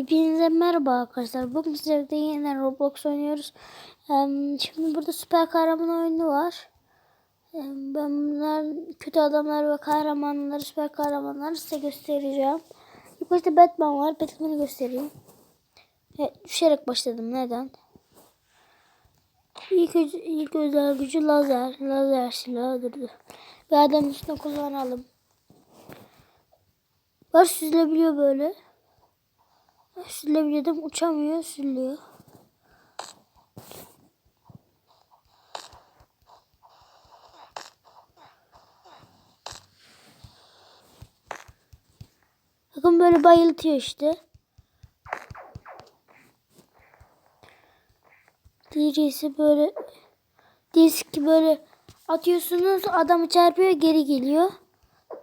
Hepinize merhaba arkadaşlar. Bugün sizlerle yeniden Roblox oynuyoruz. Şimdi burada süper kahraman oyunu var. Ben bunlar kötü adamlar ve kahramanları, süper kahramanları size göstereceğim. İlk başta Batman var. Batman'ı göstereyim. Evet, düşerek başladım. Neden? İlk, ilk özel gücü lazer. Lazer silahı durdu. Ve adam üstüne kullanalım. Var süzülebiliyor böyle. Süzülebiliyordum. Uçamıyor. Süzülüyor. Bakın böyle bayıltıyor işte. Diğeri böyle disk böyle atıyorsunuz adamı çarpıyor geri geliyor.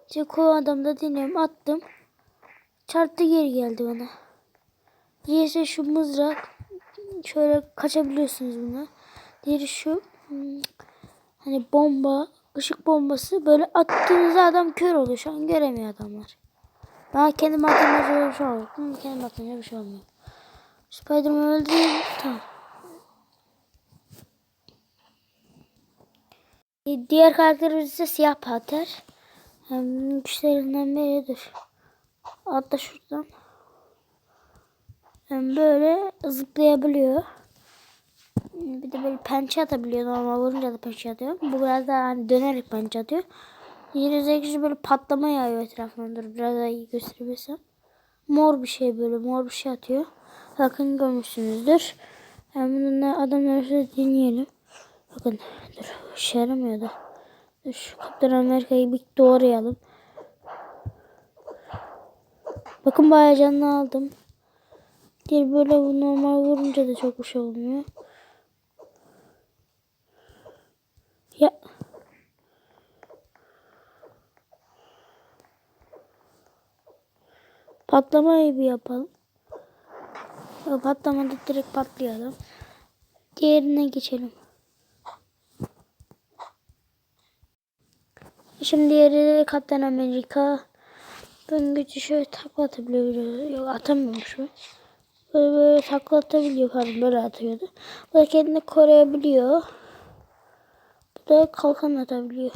İşte o adamda deniyorum attım. Çarptı geri geldi bana. Diğeri şu mızrak. Şöyle kaçabiliyorsunuz buna. Diğeri şu hmm, hani bomba, ışık bombası böyle attığınızda adam kör oluyor. Şu an göremiyor adamlar. Ben kendim böyle bir şey oluyor. Ama kendim attığımda bir şey olmuyor. Spiderman öldü. Tamam. E, Diğer karakterimiz ise siyah panter. Güçlerinden biridir. Hatta şuradan. Hem böyle zıplayabiliyor. Bir de böyle pençe atabiliyor. Normal vurunca da pençe atıyor. Bu biraz daha hani dönerek pençe atıyor. Yine zevkli böyle patlama yağıyor etrafına. Dur biraz daha iyi gösterebilirsem. Mor bir şey böyle mor bir şey atıyor. Bakın görmüşsünüzdür. Hem bununla adamları şöyle dinleyelim. Bakın dur işe yaramıyor da. Dur şu Kaptan Amerika'yı bir doğrayalım. Bakın bayağı canını aldım. Diğer böyle normal vurunca da çok bir şey olmuyor. Ya. Patlamayı bir yapalım. Ya Patlamadı direkt patlayalım. Diğerine geçelim. Şimdi diğeri Kaptan Amerika. Ben gücü şöyle takla atabiliyor. Yok atamıyormuş mu? Böyle böyle takla atabiliyor pardon böyle atıyordu. Bu da kendini koruyabiliyor. Bu da kalkan atabiliyor.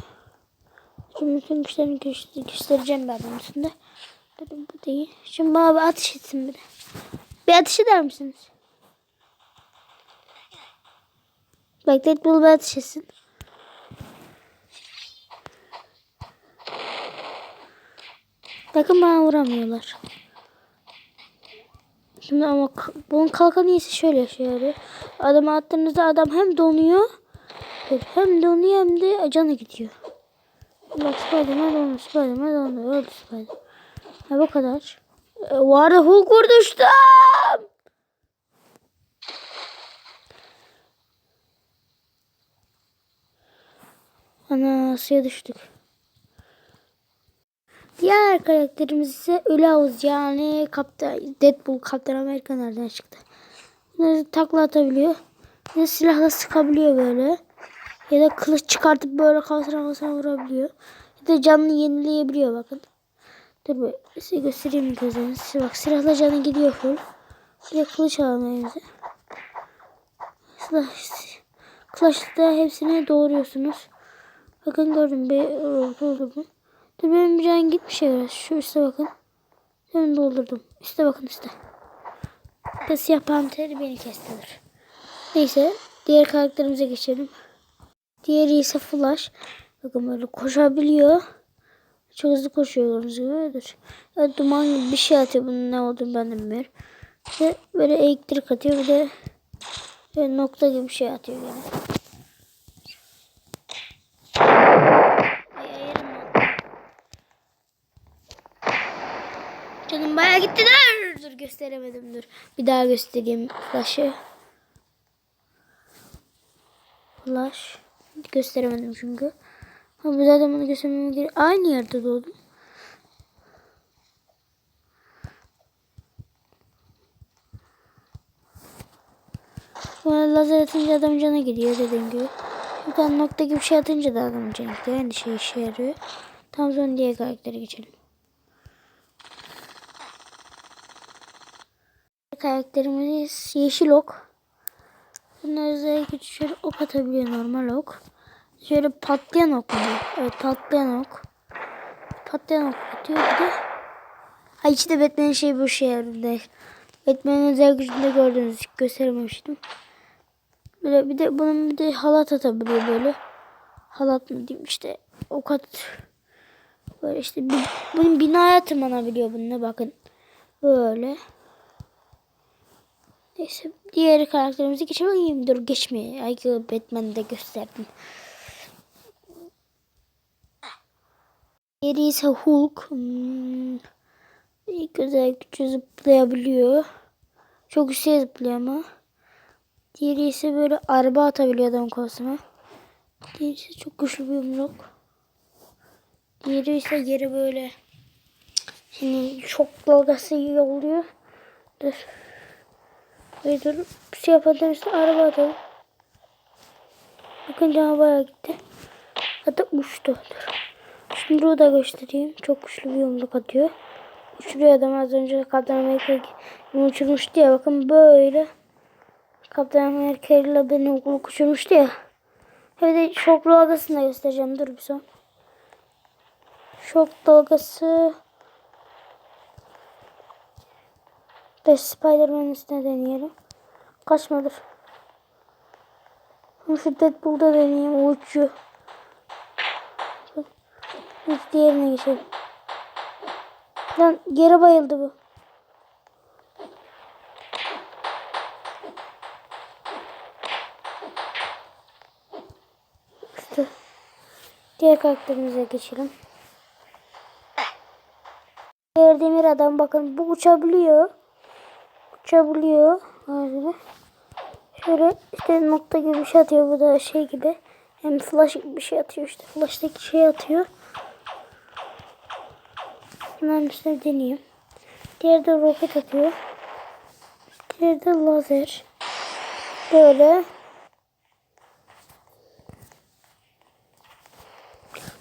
Şimdi bütün güçlerini göster göstereceğim ben bunun üstünde. Tabii bu değil. Şimdi bana bir ateş etsin bir de. Bir ateş eder misiniz? Bak Deadpool bir ateş etsin. Bakın bana vuramıyorlar. Şimdi ama bunun kalkanı iyisi şöyle şey yarıyor. Adamı attığınızda adam hem donuyor hem donuyor hem de canı gidiyor. Bak Spiderman dondu, Spiderman dondu, öldü Spider. Ha bu kadar. E, vardı Hulk vurduştum. Ana suya düştük. Diğer karakterimiz ise Ölü Havuz yani Kaptan Deadpool Kaptan Amerika nereden çıktı? Bunları takla atabiliyor. Ya silahla sıkabiliyor böyle. Ya da kılıç çıkartıp böyle kafasına kafasına vurabiliyor. Ya da canını yenileyebiliyor bakın. Dur bir size göstereyim gözlerinizi. Bak silahla canı gidiyor full. Bir de kılıç alalım elimize. Silah, kılıçla hepsini doğruyorsunuz. Bakın gördüm bir doldurdum. Dur benim can gitmiş ya biraz. Şu üstte bakın. Hemen doldurdum. Üste bakın üstte. Bir de siyah panteri beni kestiler. Neyse diğer karakterimize geçelim. Diğeri ise Flash. Bakın böyle koşabiliyor. Çok hızlı koşuyor gördüğünüz gibi. Dur. Ya, duman gibi bir şey atıyor. Bunun ne olduğunu ben de bilmiyorum. Ve böyle elektrik atıyor. Bir de böyle nokta gibi bir şey atıyor gene. Ay ayarım lan. Canım bayağı gitti. Dur, gösteremedim dur. Bir daha göstereyim flash'ı. Flash. Gösteremedim çünkü. Ha bu zaten bunu göstermem gerek. Aynı yerde doğdum. Bana lazer atınca adam cana gidiyor dediğim gibi. Bir tane nokta gibi bir şey atınca da adam cana gidiyor. Yani şey işe yarıyor. Tam sonra diğer karaktere geçelim. Karakterimiz yeşil ok. Bunun özel gücü şöyle ok atabiliyor normal ok. Şöyle patlayan ok mu? Evet patlayan ok. Patlayan ok atıyor bir de. Ha işte Batman'in şey bu şey yerinde. Batman'in özel gücünde gördüğünüz gösterememiştim. Böyle bir de bunun bir de halat atabiliyor böyle. Halat mı diyeyim işte ok at. Böyle işte bir, bunun binaya tırmanabiliyor bununla bakın. Böyle. Neyse diğer karakterimizi geçelim. Dur geçmeye. Ay Batman'ı da gösterdim. Diğeri ise Hulk. Hmm. Özel gücü zıplayabiliyor. Çok yükseğe zıplıyor ama. Diğeri ise böyle araba atabiliyor adam kafasına. Diğeri ise çok güçlü bir yumruk. Diğeri ise yeri böyle. Şimdi şok dalgası yolluyor. Dur. Ve dur. Bir şey yapalım işte araba atalım. Bakın canı bayağı gitti. Hatta uçtu. Dur. Şimdi o da göstereyim. Çok güçlü bir yumruk atıyor. Uçuruyor adam az önce Kaptan Amerika uçurmuştu ya. Bakın böyle. Kaptan Amerika beni uçurmuştu ya. Bir de şok dalgasını da göstereceğim. Dur bir son. Şok dalgası. Beş Spider-Man'in üstüne deneyelim. Kaçmadır. Şu Deadpool'da deneyeyim. O uçuyor. Biz diğerine geçelim. Lan geri bayıldı bu. İşte. Diğer karakterimize geçelim. Diğer demir adam bakın bu uçabiliyor. Uçabiliyor. Böyle. Şöyle işte nokta gibi bir şey atıyor. Bu da şey gibi. Hem flash gibi bir şey atıyor işte. Flash'taki şey atıyor. Bunların üstüne deneyeyim. Diğeri de roket atıyor. Diğeri de lazer. Böyle.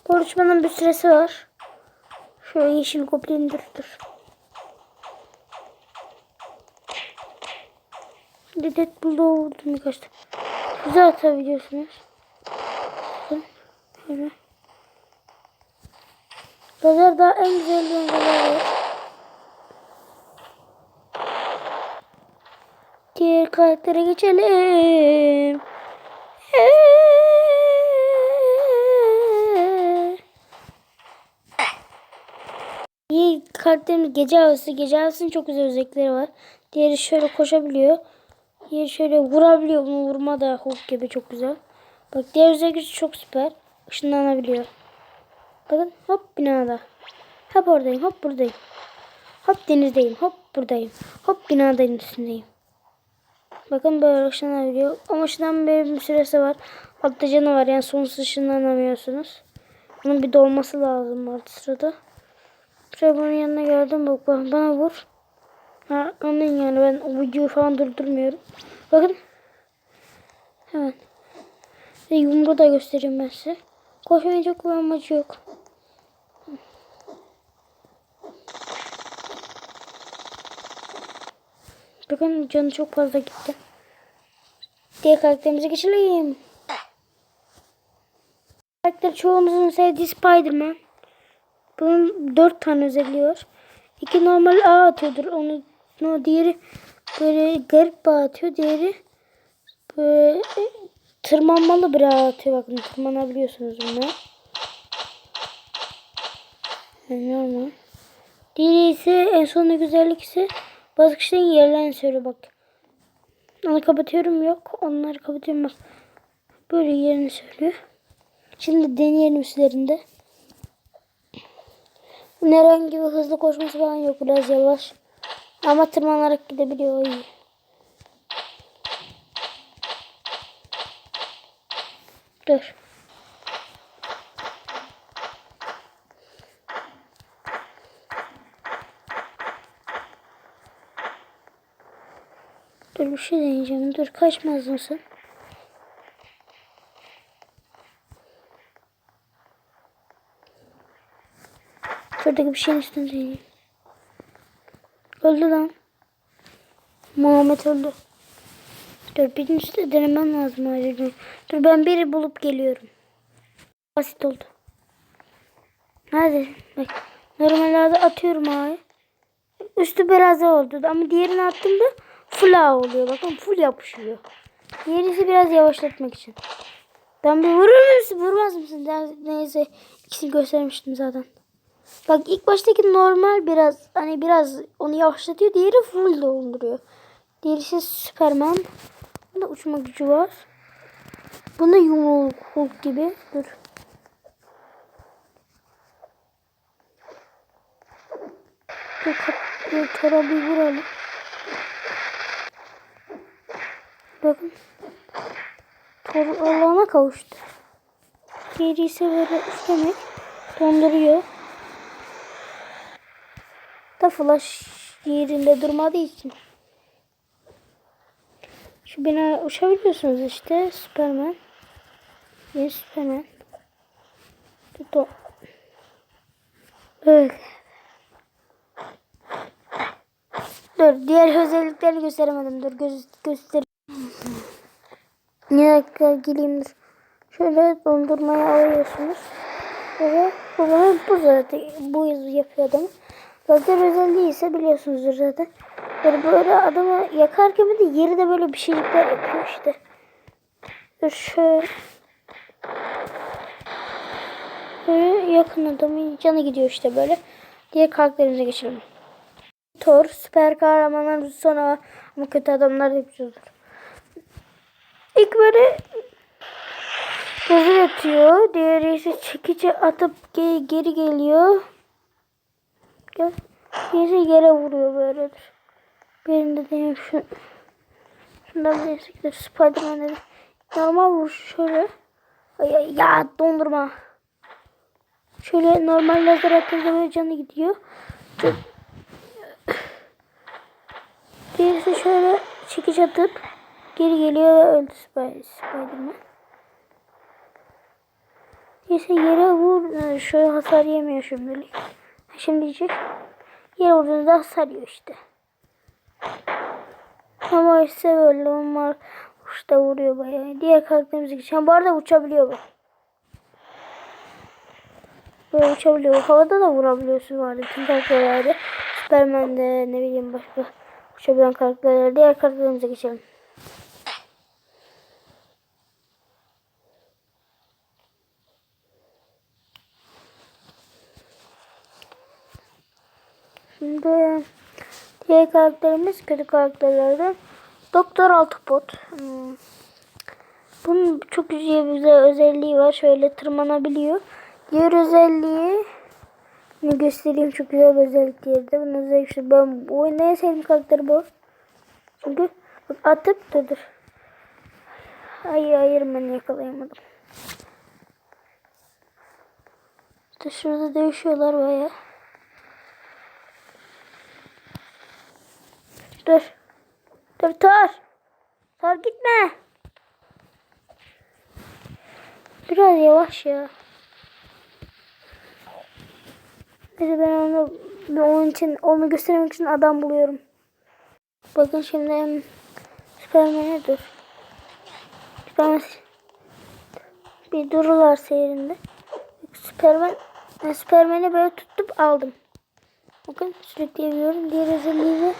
Bu bir süresi var. Şöyle yeşil goblin dur dur. Deadpool'da vurdum birkaç tane. Güzel atabiliyorsunuz. Şöyle. Lazer daha en güzel yöntemler var. Diğer karaktere geçelim. İyi karakterimiz gece havası. Gece havasının çok güzel özellikleri var. Diğeri şöyle koşabiliyor. Diğeri şöyle vurabiliyor. Bunu vurma da Hulk gibi çok güzel. Bak diğer özellik gücü çok süper. Işınlanabiliyor. Bakın hop binada. Hop oradayım hop buradayım. Hop denizdeyim hop buradayım. Hop binadayım üstündeyim. Bakın böyle ışınlanabiliyor. Ama ışınlanma bir süresi var. Altta canı var yani sonsuz ışınlanamıyorsunuz. Bunun bir dolması lazım altı sırada. Şöyle bunun yanına geldim bak bana vur. Ha, anlayın yani ben o videoyu falan durdurmuyorum. Bakın. Hemen. Ve yumruğu da göstereyim ben size. Koşmayın çok bir amacı yok. Bakın canı çok fazla gitti. Diğer karakterimize geçelim. Karakter çoğumuzun sevdiği Spider-Man. Bunun dört tane özelliği var. İki normal ağ atıyordur. Onu, o diğeri böyle garip bağ atıyor. Diğeri böyle tırmanmalı bir ağ atıyor. Bakın tırmanabiliyorsunuz. Yani normal. Diğeri ise en son güzellik ise bazı kişilerin yerlerini söylüyor bak. Onu kapatıyorum yok. Onları kapatıyorum bak. Böyle yerini söylüyor. Şimdi deneyelim üzerinde. Herhangi bir hızlı koşması falan yok. Biraz yavaş. Ama tırmanarak gidebiliyor. Dur. Dur bir şey deneyeceğim. Dur kaçmaz mısın? Şuradaki bir şeyin üstünde deneyeyim. Öldü lan. Muhammed öldü. Dur birincisi de denemem lazım acaba. Dur ben biri bulup geliyorum. Basit oldu. Nerede? Bak. Normalde atıyorum abi. Üstü biraz oldu ama diğerini attığımda full ağ oluyor. Bakın full yapışıyor. Diğerisi biraz yavaşlatmak için. Ben bir vurur musun? Vurmaz mısın? Ne- Neyse ikisini göstermiştim zaten. Bak ilk baştaki normal biraz hani biraz onu yavaşlatıyor. Diğeri full dolduruyor. Diğerisi Superman. Bunda uçma gücü var. Bunda yumruk Hulk gibi. Dur. Dur kapıyı bir vuralım. Bakın. Tor Allah'ına kavuştu. Diğeri ise böyle üstemek donduruyor. Da flash yerinde durmadığı için. Şu bina uçabiliyorsunuz işte. Superman. Ve Superman. Dur. Evet. Dur diğer özelliklerini gösteremedim. Dur göz, göster. Bir dakika geleyim. Şöyle dondurmayı alıyorsunuz. Böyle bu, bu, zaten bu yapıyor adamı. Lazer özelliği ise biliyorsunuzdur zaten. Böyle böyle adamı yakarken bir de yeri de böyle bir şeylikler yapıyor işte. Şöyle. Böyle yakın adamın canı gidiyor işte böyle. Diğer karakterimize geçelim. Thor süper kahramanlar sonra ama kötü adamlar da yapıyordur. İlk böyle gözü atıyor. Diğeri ise çekici atıp ge- geri geliyor. Gel. Diğeri yere vuruyor böyledir. Birinde de şu şundan bir esiktir. Spiderman dedi. Normal vuruş şöyle. Ay, ya dondurma. Şöyle normal lazer attığında böyle canı gidiyor. Birisi şöyle çekiç atıp geri geliyor ve öldü Spider- Spiderman. Birisi yere vur, şöyle hasar yemiyor şimdilik. Şimdi diyecek. Yere vurduğunda hasar yiyor işte. Ama işte böyle onlar işte vuruyor bayağı. Diğer karakterimize geçen. Bu arada uçabiliyor bu. Böyle uçabiliyor. Havada da vurabiliyorsun vardı. Tüm karakterlerde. Superman'de ne bileyim başka uçabilen karakterler. Diğer karakterimize geçelim. Şimdi diğer karakterimiz kötü karakterlerden Doktor Autobot. Hmm. Bunun çok güzel bir özelliği var. Şöyle tırmanabiliyor. Diğer özelliği ne göstereyim çok güzel bir özellik diğeri de. Bunun özelliği işte ben bu oyunda en sevdiğim karakter bu. Çünkü bak atıp dur dur. Hayır hayır ben yakalayamadım. İşte şurada dövüşüyorlar bayağı. Dur. Dur Tor. Tor gitme. Biraz yavaş ya. Neyse ben onu bir onun için onu göstermek için adam buluyorum. Bakın şimdi Superman'e dur. Superman bir dururlar seyrinde. Superman ben Superman'i böyle tutup aldım. Bakın sürekli yapıyorum. Diğer özelliğini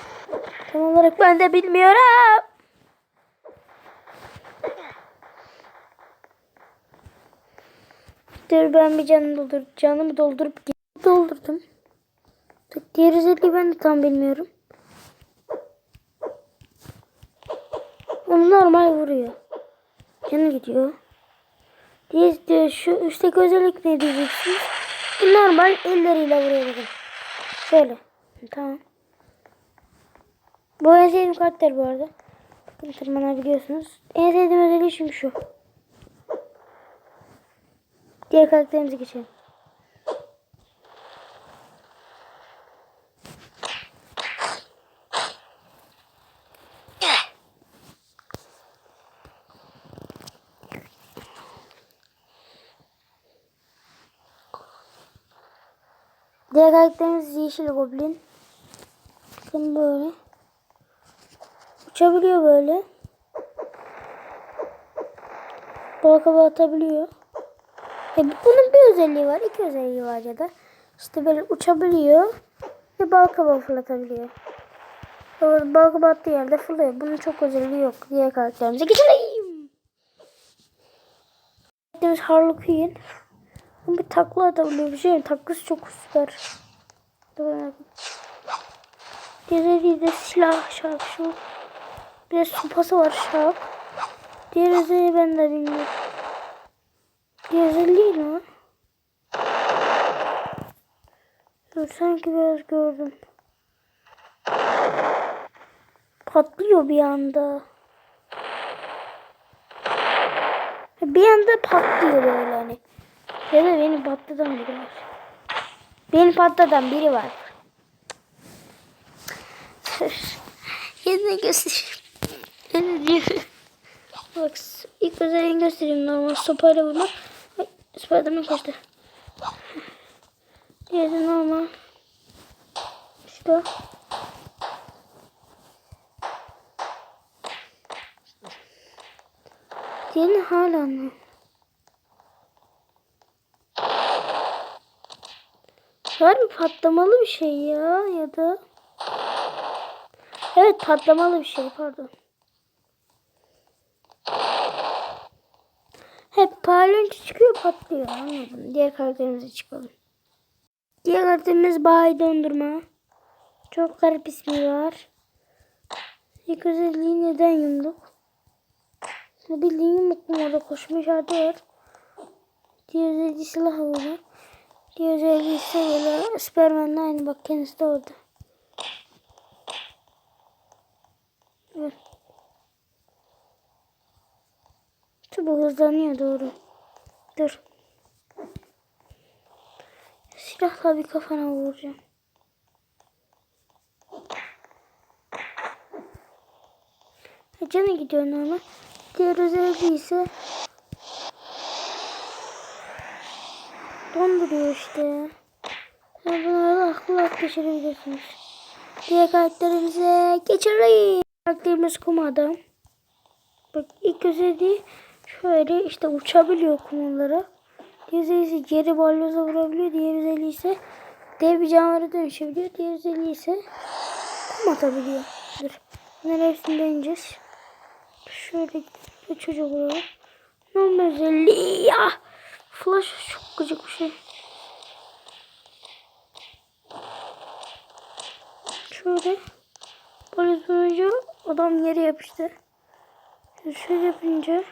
tam olarak ben de bilmiyorum. Dur ben bir canımı doldur, canımı doldurup doldurdum. Diğer özelliği ben de tam bilmiyorum. Onu normal vuruyor. Canı gidiyor. Diğer diğer şu üstteki özellik ne diyeceksiniz? Bu normal elleriyle vuruyor. Şöyle. Tamam. Bu en sevdiğim karakter bu arada. Bakın tırmanabiliyorsunuz. En sevdiğim özelliği şu. Diğer karakterimize geçelim. Diğer karakterimiz Yeşil Goblin. Bakın böyle. Uçabiliyor böyle. Bal kabağı atabiliyor. E, bunun bir özelliği var. iki özelliği var ya da. İşte böyle uçabiliyor. Ve bal kabağı fırlatabiliyor. Doğru, bal kabağı attığı yerde fırlıyor. Bunun çok özelliği yok. Diğer karakterimize geçelim. Karakterimiz Harley Quinn. Bir takla atabiliyor. Bir şey taklası çok süper. Diğeri de silah şark şu. Bir de sopası var şark. Diğer özelliği ben de bilmiyorum. Diğer özelliği o? Dur sanki biraz gördüm. Patlıyor bir anda. Bir anda patlıyor böyle hani. Ya da beni patlatan biri var. Beni patlatan biri var. Yine göstereyim. Ne diyor? Bak ilk özelliğini göstereyim. Normal sopayla vurmak. Ay, Spiderman kaçtı. Diğeri normal. İşte. Diğerini hala mı? Var bir patlamalı bir şey ya ya da Evet patlamalı bir şey pardon. Hep parlonço çıkıyor patlıyor anladım. Diğer karakterimize çıkalım. Diğer karakterimiz Bay Dondurma. Çok garip ismi var. İlk özelliği neden yumruk? Bildiğin yumruk orada koşma işareti var. Diğer özelliği silah var. Diğer özelliği ise böyle Superman'le aynı bak kendisi de orada. Evet. Tabi hızlanıyor doğru. Dur. Silahla bir kafana vuracağım. Ha, Canı gidiyor normal. Diğer özelliği ise donduruyor işte. Yani bunları akıl ak geçirebilirsiniz. Diğer karakterimize geçelim. Karakterimiz kum adam. Bak ilk özelliği şöyle işte uçabiliyor kumlara. Diğer geri balyoza vurabiliyor. Diğer özelliği ise dev bir canavara dönüşebiliyor. Diğer özelliği ise kum atabiliyor. Bunların hepsini deneyeceğiz. Şöyle bir çocuk vuralım. Normal özelliği ya. Flash çok gıcık bir şey. Şöyle. Polis vurunca adam yere yapıştı. Şöyle yapınca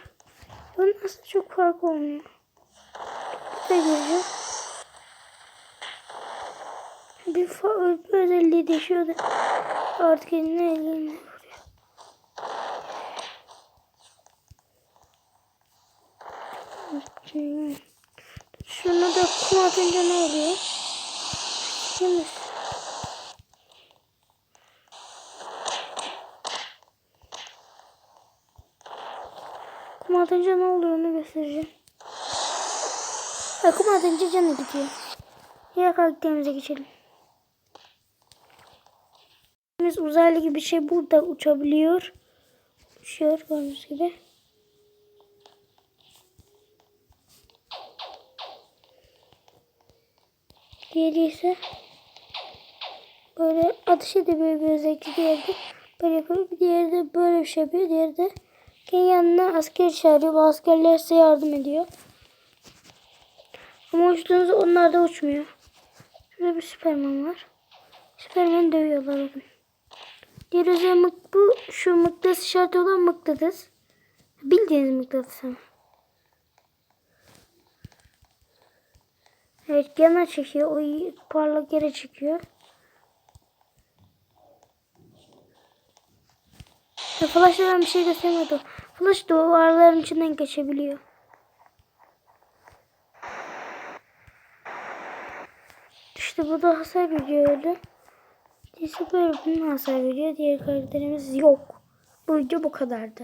bunun aslında çok fark olmuyor. De göreceğim. Bir, fa- bir özelliği değişiyordu. Artık eline eline vuruyor. Şunu da kum atınca ne oluyor? Şimdi kum atınca ne oluyor onu göstereceğim. Ha, kum atınca canı gidiyor. Diğer karakterimize geçelim. Biz uzaylı gibi bir şey burada uçabiliyor. Uçuyor gördüğünüz gibi. Diğeri ise böyle atış edebiliyor bir özellikle diğeri de böyle yapıyor. Bir diğeri de böyle bir şey yapıyor. Diğeri de kendi yanına asker çağırıyor. Bu askerler size yardım ediyor. Ama uçtuğunuzda onlar da uçmuyor. Şurada bir Superman var. Superman dövüyorlar bakın. Diğer özellik bu şu mıknatıs işareti olan mıknatıs. Bildiğiniz mıknatıs ama. Evet yana çekiyor. O parlak yere çekiyor. Ya Flash'la ben bir şey göstermedim. Flash duvarların içinden geçebiliyor. İşte bu da hasar veriyor öyle. Birisi böyle bunun hasar veriyor. Diğer karakterimiz yok. Bu video bu kadardı.